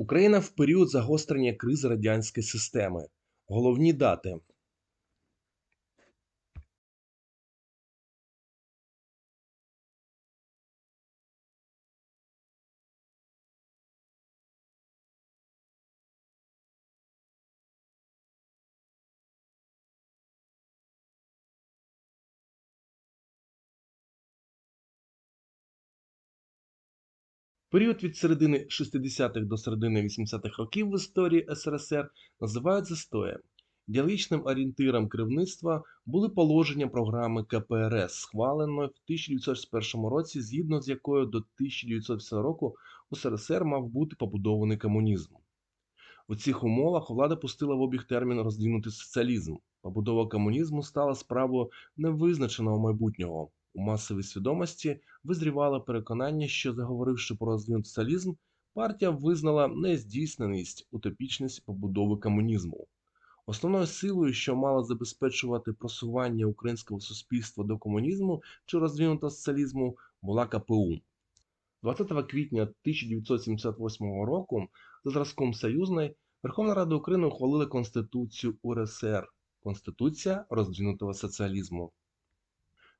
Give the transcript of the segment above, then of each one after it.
Україна в період загострення кризи радянської системи. Головні дати. Період від середини 60-х до середини 80-х років в історії СРСР називають застоєм. Ідеологічним орієнтиром керівництва були положення програми КПРС, схваленої в 1961 році, згідно з якою до 1950 року у СРСР мав бути побудований комунізм. У цих умовах влада пустила в обіг термін роздвинутий соціалізм. Побудова комунізму стала справою невизначеного майбутнього. У масовій свідомості визрівало переконання, що заговоривши про соціалізм, партія визнала нездійсненість, утопічність побудови комунізму. Основною силою, що мала забезпечувати просування українського суспільства до комунізму чи розвинутого соціалізму, була КПУ. 20 квітня 1978 року за зразком союзної Верховна Рада України ухвалила Конституцію УРСР Конституція роздвинутого соціалізму.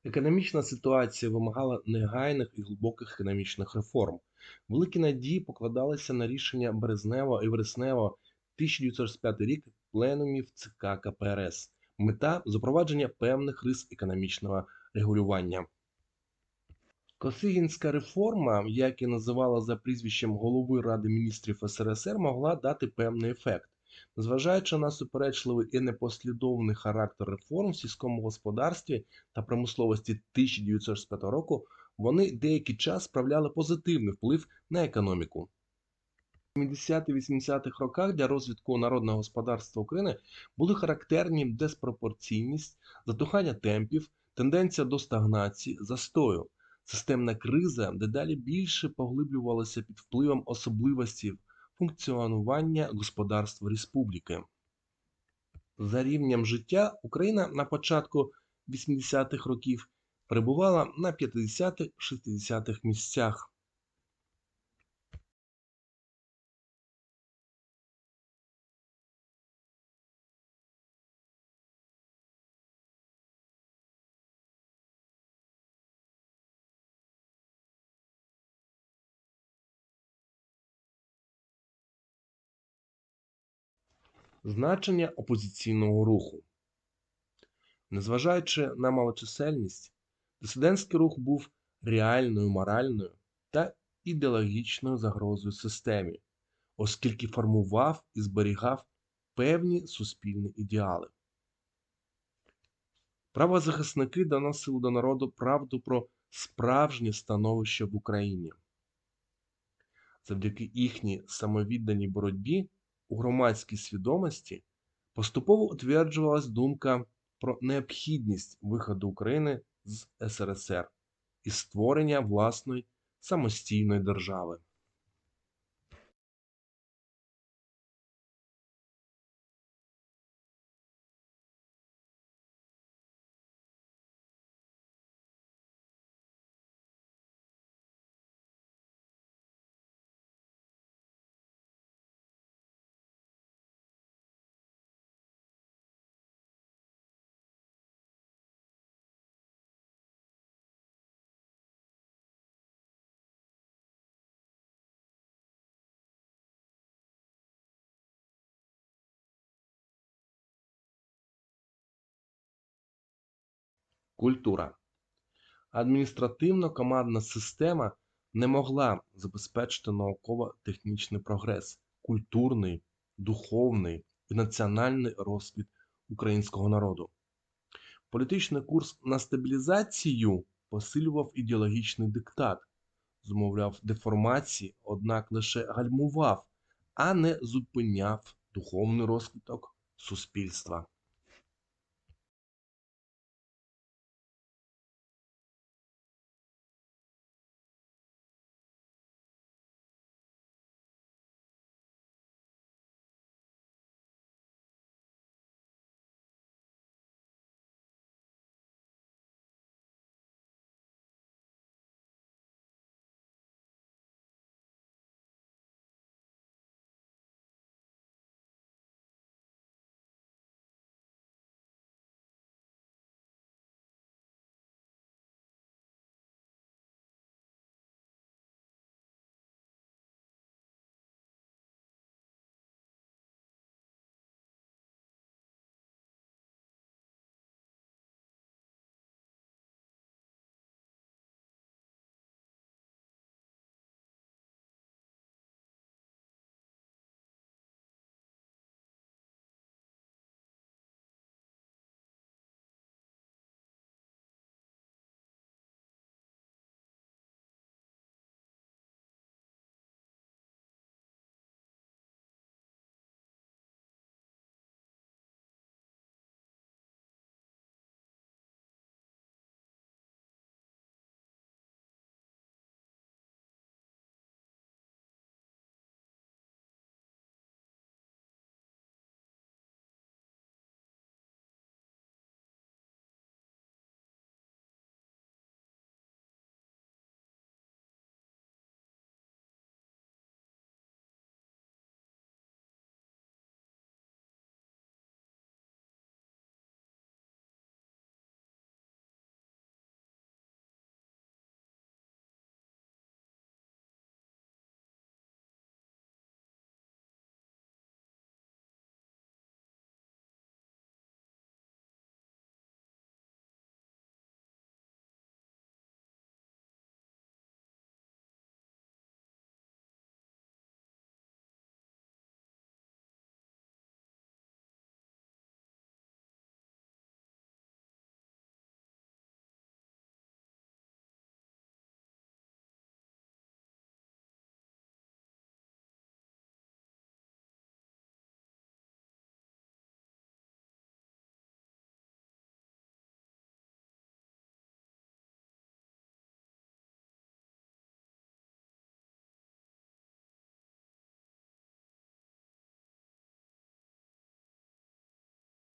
Економічна ситуація вимагала негайних і глибоких економічних реформ. Великі надії покладалися на рішення Березнева і Вереснева 1965 рік пленумів ЦК КПРС. Мета запровадження певних рис економічного регулювання. Косигінська реформа, як і називала за прізвищем голови Ради міністрів СРСР, могла дати певний ефект. Незважаючи на суперечливий і непослідовний характер реформ в сільському господарстві та промисловості 1965 року, вони деякий час справляли позитивний вплив на економіку. У 70-80-х роках для розвитку народного господарства України були характерні диспропорційність, затухання темпів, тенденція до стагнації, застою. Системна криза дедалі більше поглиблювалася під впливом особливостей функціонування господарств республіки. За рівнем життя Україна на початку 80-х років перебувала на 50-60-х місцях. Значення опозиційного руху. Незважаючи на малочисельність, дисидентський рух був реальною моральною та ідеологічною загрозою системі, оскільки формував і зберігав певні суспільні ідеали. Правозахисники доносили до народу правду про справжнє становище в Україні. Завдяки їхній самовідданій боротьбі у громадській свідомості поступово утверджувалась думка про необхідність виходу України з СРСР і створення власної самостійної держави. Культура. Адміністративно-командна система не могла забезпечити науково-технічний прогрес, культурний, духовний і національний розквіт українського народу. Політичний курс на стабілізацію посилював ідеологічний диктат, змовляв деформації, однак лише гальмував, а не зупиняв духовний розквіток суспільства.